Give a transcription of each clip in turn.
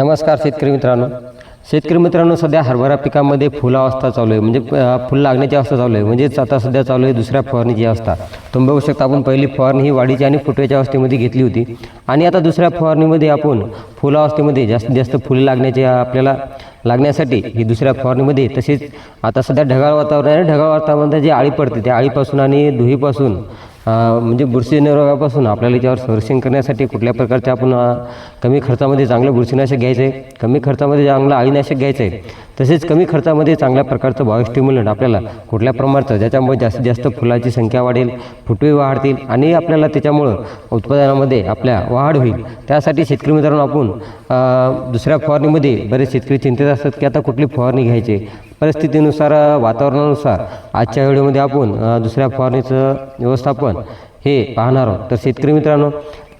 नमस्कार शेतकरी मित्रांनो. शेतकरी मित्रांनो सध्या हरभरा पिकामध्ये फुलावस्था चालू आहे. म्हणजे फुल लागण्याची अवस्था चालू आहे. म्हणजेच आता सध्या चालू आहे दुसऱ्या फवारणीची अवस्था. तुम्ही बघू शकता आपण पहिली फवारणी ही वाढीची आणि फुटव्याच्या अवस्थेमध्ये घेतली होती. आणि आता दुसऱ्या फवारणीमध्ये आपण फुलावस्थेमध्ये जास्तीत जास्त फुले लागण्याची आपल्याला लागण्यासाठी ही दुसऱ्या फवारणीमध्ये तसेच आता सध्या ढगाळ वातावरण आहे. ढगाळ वातावरणात जी आळी पडते त्या आळीपासून आणि धुळीपासून म्हणजे बुरशीजन्य रोगापासून आपल्याला याच्यावर संरक्षण करण्यासाठी कुठल्या प्रकारचे आपण कमी खर्चामध्ये चांगलं बुरशीनाशक घ्यायचं आहे कमी खर्चामध्ये चांगलं अळीनाशक घ्यायचं आहे तसेच कमी खर्चामध्ये चांगल्या प्रकारचं बायोस्टिम्युलंट आपल्याला कुठल्या प्रमाणाचं ज्याच्यामुळे जास्तीत जास्त फुलाची संख्या वाढेल फुटवे वाढतील आणि आपल्याला त्याच्यामुळं उत्पादनामध्ये आपल्या वाढ होईल. त्यासाठी शेतकरी मित्रांनो आपण दुसऱ्या फवारणीमध्ये बरेच शेतकरी चिंतेत असतात की आता कुठली फवारणी घ्यायची? परिस्थितीनुसार वातावरणानुसार आजच्या व्हिडिओमध्ये आपण दुसऱ्या फवारणीचं व्यवस्थापन हे पाहणार आहोत. तर शेतकरी मित्रांनो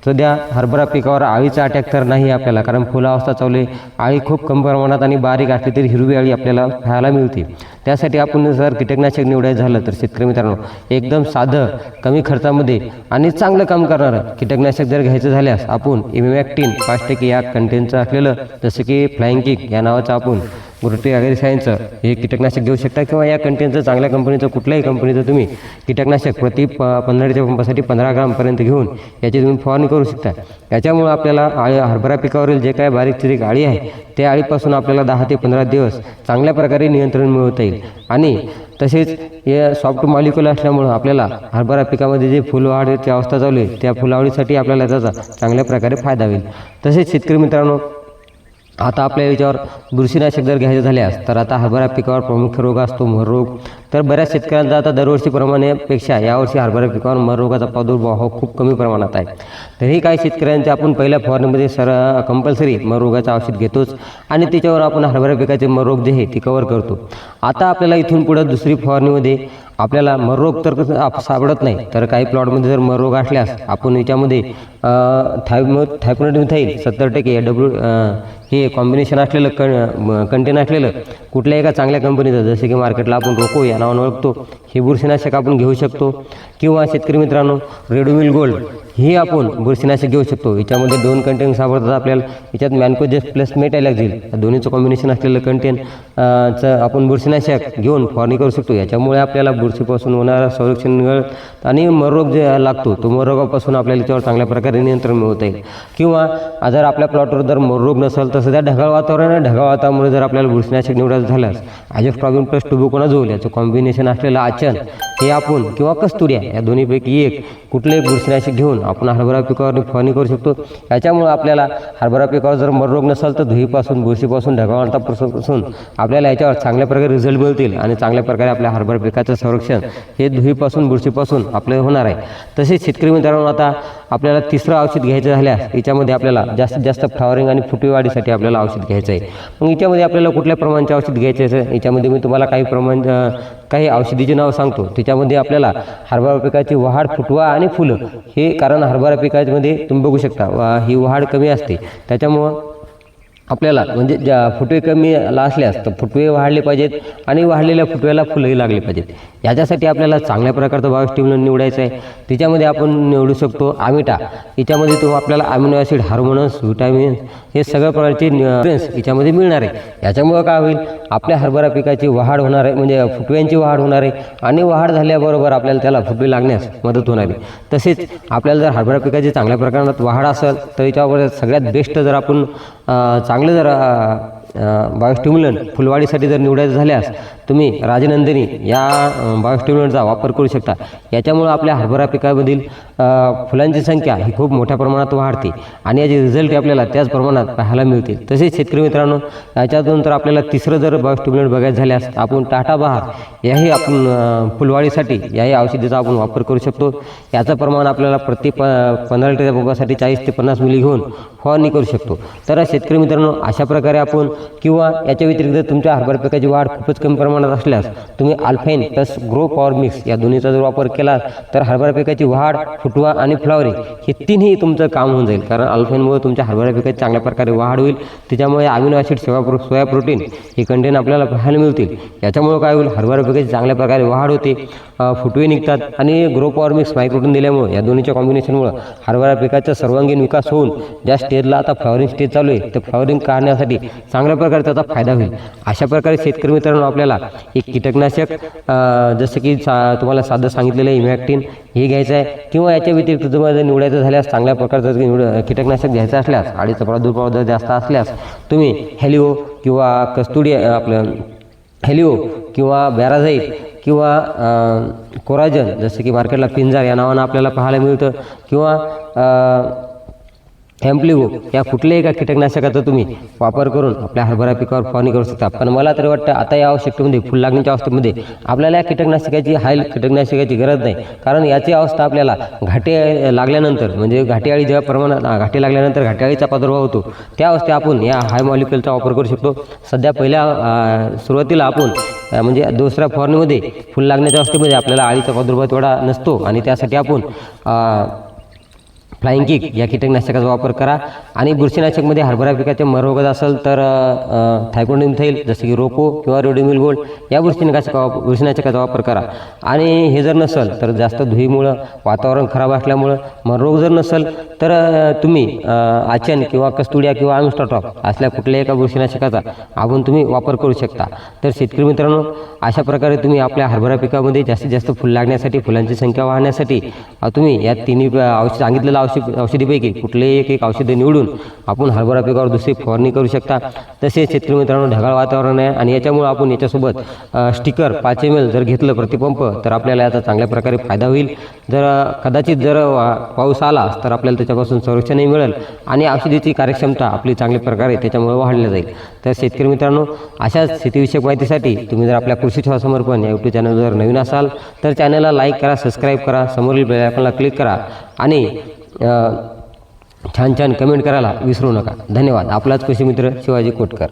सध्या हरभरा पिकावर आळीचा अटॅक तर नाही आपल्याला कारण फुलावस्था चालू आहे आळी खूप कमी प्रमाणात आणि बारीक असली तरी हिरवी आळी आपल्याला खायला मिळते. त्यासाठी आपण जर कीटकनाशक निवडायचं झालं तर शेतकरी मित्रांनो एकदम साधं कमी खर्चामध्ये आणि चांगलं काम करणारं कीटकनाशक जर घ्यायचं झाल्यास आपण इमिमॅक्टिन पाच टक्के या कंटेनचं असलेलं जसं की फ्लाइंग किक या नावाचं आपण गुरुटी वगैरे सायन्सचं हे कीटकनाशक घेऊ शकता किंवा या कंटेनचं चांगल्या कंपनीचं कुठल्याही कंपनीचं तुम्ही कीटकनाशक प्रति प पंधराच्या पंपासाठी पंधरा ग्रामपर्यंत घेऊन याची तुम्ही फवारणी करू शकता. याच्यामुळं आपल्याला आळी हरभरा पिकावरील जे काय बारीक चिरीक आळी आहे त्या आळीपासून आपल्याला दहा ते पंधरा दिवस चांगल्या प्रकारे नियंत्रण मिळवता येईल. आणि तसेच हे सॉफ्ट मॉलिक्युल असल्यामुळं आपल्याला हरभरा पिकामध्ये जे फुलवाढीची अवस्था चालू आहे त्या फुलावळीसाठी आपल्याला त्याचा चांगल्या प्रकारे फायदा होईल. तसेच शेतकरी मित्रांनो आता आपल्या याच्यावर बुरशीनाशक जर घ्यायचं झाल्यास तर आता हरभरा पिकावर प्रमुख रोग असतो मर रोग तर बऱ्याच शेतकऱ्यांचा आता दरवर्षीप्रमाणे पेक्षा यावर्षी हरभरा पिकावर मररोगाचा प्रादुर्भाव हा खूप कमी प्रमाणात आहे. तरी काही शेतकऱ्यांचे आपण पहिल्या फवारणीमध्ये सर कंपल्सरी मररोगाचं औषध घेतोच आणि त्याच्यावर आपण हरभरा पिकाचे मररोग जे आहे ते कवर करतो. आता आपल्याला इथून पुढं दुसरी फवारणीमध्ये आपल्याला मररोग तर कसं सापडत नाही तर काही प्लॉटमध्ये जर मररोग असल्यास आपण याच्यामध्ये थायमो थायपोनोमिथाईल सत्तर टक्के डब्ल्यू हे कॉम्बिनेशन असलेलं कं कंटेन असलेलं कुठल्याही एका चांगल्या कंपनीचं जसे की मार्केटला आपण रोको या नावानं ओळखतो. हे बुरशीनाशक आपण घेऊ शकतो. किंवा शेतकरी मित्रांनो रेडोमिल गोल्ड. ही आपण बुरशीनाशक घेऊ शकतो. याच्यामध्ये दोन कंटेन सापडतात आपल्याला. याच्यात मॅनकोजेस प्लस मेटायला या दोन्हीचं कॉम्बिनेशन असलेलं कंटेन चं आपण बुरशीनाशक घेऊन फवारणी करू शकतो. याच्यामुळे आपल्याला बुरशीपासून होणारा संरक्षण आणि मररोग जे लागतो तो मररोगापासून आपल्याला याच्यावर चांगल्या प्रकारे नियंत्रण मिळवता येईल. किंवा जर आपल्या प्लॉटवर जर मररोग नसेल तर सध्या ढगाळ वातावरण आहे. ढगाळ वातावरणामुळे जर आपल्याला बुरशीनाशक निवडायचं झाल्यास आजोफ्टॉबिन प्लस टुबुकोनाझोल याचं कॉम्बिनेशन असलेलं आचन हे आपण किंवा कस्तुऱ्या या दोन्हीपैकी एक कुठलंही बुरशीनाशक घेऊन आपण हरभरा पिकावर फवारणी करू शकतो. याच्यामुळं आपल्याला हरभरा पिकावर जर मररोग नसेल तर धुईपासून बुरशीपासून ढगाळतापासून आपल्याला याच्यावर चांगल्या प्रकारे रिझल्ट मिळतील आणि चांगल्या प्रकारे आपल्या हरभरा पिकाचं संरक्षण हे धुईपासून बुरशीपासून आपलं होणार आहे. तसेच शेतकरी मित्रांनो आता आपल्याला तिसरं औषध घ्यायचं झाल्यास याच्यामध्ये आपल्याला जास्तीत जास्त फ्लॉवरिंग आणि फुटीवाढीसाठी आपल्याला औषध घ्यायचं आहे. मग याच्यामध्ये आपल्याला कुठल्या प्रमाणचे औषध घ्यायचे आहे? याच्यामध्ये मी तुम्हाला काही प्रमाण काही औषधीचे नाव सांगतो. त्याच्यामध्ये आपल्याला हरभरा पिकाची वाढ फुटवा आणि फुलं हे कारण हरभरा पिकामध्ये तुम्ही बघू शकता. वा ही वाढ कमी असते. त्याच्यामुळं आपल्याला म्हणजे ज्या फुटवे कमी ला असल्यास तर फुटवे वाढले पाहिजेत आणि वाढलेल्या फुटव्याला फुलंही लागले पाहिजेत. याच्यासाठी आपल्याला चांगल्या प्रकारचं बायोस्टिम्युलन निवडायचं आहे. त्याच्यामध्ये आपण निवडू शकतो आमिटा याच्यामध्ये तो आपल्याला अमिनो ॲसिड हार्मोन्स व्हिटॅमिन हे सगळ्या प्रकारचे न्यूट्रियन्स याच्यामध्ये मिळणार आहे. याच्यामुळं काय होईल? आपल्या हरभरा पिकाची वाढ होणार आहे म्हणजे फुटव्यांची वाढ होणार आहे आणि वाढ झाल्याबरोबर आपल्याला त्याला फुटवे लागण्यास मदत होणार आहे. तसेच आपल्याला जर हरभरा पिकाची चांगल्या प्रकारात वाढ असेल तर याच्यावर सगळ्यात बेस्ट जर आपण चांग चांगलं जर बायोस्टिम्युलन फुलवाडीसाठी जर निवडायचं झाल्यास तुम्ही राजनंदिनी या बायोस्टिम्युलंटचा वापर करू शकता. याच्यामुळं आपल्या हरभरा पिकामधील फुलांची संख्या ही खूप मोठ्या प्रमाणात वाढते आणि याचे रिझल्ट आपल्याला त्याच प्रमाणात पाहायला मिळतील. तसेच शेतकरी मित्रांनो याच्यातून तर आपल्याला तिसरं जर बायोस्टिम्युलंट बघायचं झाल्यास आपण टाटा बहार याही आपण फुलवाडीसाठी याही औषधीचा आपण वापर करू शकतो. याचं प्रमाण आपल्याला प्रति प पंधरा लिटरच्या पंपासाठी चाळीस ते पन्नास मिली घेऊन फवारणी करू शकतो. तर शेतकरी मित्रांनो अशा प्रकारे आपण किंवा याच्या व्यतिरिक्त तुमच्या हरभरा पिकाची वाढ खूपच कमी प्रमाणात असल्यास तुम्ही alpine plus grow power mix या दोन्हीचा जर वापर केला तर हरभरा पिकाची वाढ फुटवा आणि फ्लॉवरिंग हे तीनही तुमचं काम होऊन जाईल. कारण अल्फाईनमुळे तुमच्या हरभरा पिकाची चांगल्या प्रकारे वाढ होईल. त्याच्यामुळे amino acid soya pro soya protein हे कंटेन आपल्याला पाहायला मिळतील. याच्यामुळे काय होईल? हरभरा पिकाची चांगल्या प्रकारे वाढ होते. फुटवे निघतात आणि ग्रो पॉवर मिक्स मायक्रोटीन दिल्यामुळे या दोन्हीच्या कॉम्बिनेशनमुळे हरभरा पिकाचा सर्वांगीण विकास होऊन ज्या स्टेजला आता फ्लॉवरिंग स्टेज चालू आहे तर फ्लॉवरिंग काढण्यासाठी चांगल्या प्रकारे त्याचा फायदा होईल. अशा प्रकारे शेतकरी मित्रांनो आपल्याला एक कीटकनाशक जसं की सा तुम्हाला साधं सांगितलेलं आहे इमॅक्टिन हे घ्यायचं आहे किंवा याच्या व्यतिरिक्त तुम्हाला जर निवडायचं झाल्यास चांगल्या प्रकारचं निवड कीटकनाशक घ्यायचं असल्यास अडीचा प्रादुर्भाव जर जास्त असल्यास तुम्ही हेलिओ किंवा कस्तुडी आपलं हेलिओ किंवा बॅराझाईट किंवा कोराजन जसं की मार्केटला पिंजार या नावानं आपल्याला पाहायला मिळतं किंवा अ, या कुठल्याही एका कीटकनाशकाचा तुम्ही वापर करून आपल्या हरभरा पिकावर फवारणी करू शकता. पण मला तर वाटतं आता या आवश्यकतेमध्ये फुल लागण्याच्या अवस्थेमध्ये आपल्याला या कीटकनाशकाची हाय कीटकनाशकाची गरज नाही. कारण याची अवस्था आपल्याला घाटे लागल्यानंतर म्हणजे घाटे ज्या जेव्हा प्रमाणात घाटे लागल्यानंतर घाटेआळीचा प्रादुर्भाव होतो त्या अवस्थेत आपण या हाय मॉलिक्युलचा वापर करू शकतो. सध्या पहिल्या सुरुवातीला आपण म्हणजे दुसऱ्या फवारणीमध्ये फुल लागण्याच्या अवस्थेमध्ये आपल्याला आळीचा प्रादुर्भाव तेवढा नसतो आणि त्यासाठी आपण फ्लाइंग किक या कीटकनाशकाचा वापर करा. आणि बुरशीनाशकमध्ये हरभरा पिकाचे मरोगत असेल तर थायकोडिन थैल जसं की रोपो किंवा रेडिमिल गोल्ड या बुरशीनाशका बुरशीनाशकाचा वापर करा. आणि हे जर नसेल तर जास्त धुईमुळं वातावरण खराब असल्यामुळं मरोग जर नसेल तर तुम्ही आचन किंवा कस्तुडिया किंवा आमस्टॉटॉप असल्या कुठल्याही एका बुरशीनाशकाचा आपण तुम्ही वापर करू शकता. तर शेतकरी मित्रांनो अशा प्रकारे तुम्ही आपल्या हरभरा पिकामध्ये जास्तीत जास्त फुल लागण्यासाठी फुलांची संख्या वाढण्यासाठी तुम्ही या तिन्ही औषध सांगितलेलं औषध औषधीपैकी कुठलेही एक एक औषधे निवडून आपण हरभरा पिकावर दुसरी फवारणी करू शकता. तसेच शेतकरी मित्रांनो ढगाळ वातावरण आहे आणि याच्यामुळे आपण याच्यासोबत स्टिकर पाच एम एल जर घेतलं प्रतिपंप तर आपल्याला याचा चांगल्या प्रकारे फायदा होईल. जर कदाचित जर वा- पाऊस आला तर आपल्याला त्याच्यापासून संरक्षणही मिळेल आणि औषधीची कार्यक्षमता आपली चांगल्या प्रकारे त्याच्यामुळे वाढल्या जाईल. तर शेतकरी मित्रांनो अशाच शेतीविषयक माहितीसाठी तुम्ही जर आपल्या कृषी समर्पण या यूट्यूब चॅनल जर नवीन असाल तर चॅनलला लाईक करा सबस्क्राईब करा समोरील बेल आयकॉनला क्लिक करा आणि छान छान कमेंट करायला विसरू नका. धन्यवाद. आपलाच कृषी मित्र शिवाजी कोटकर.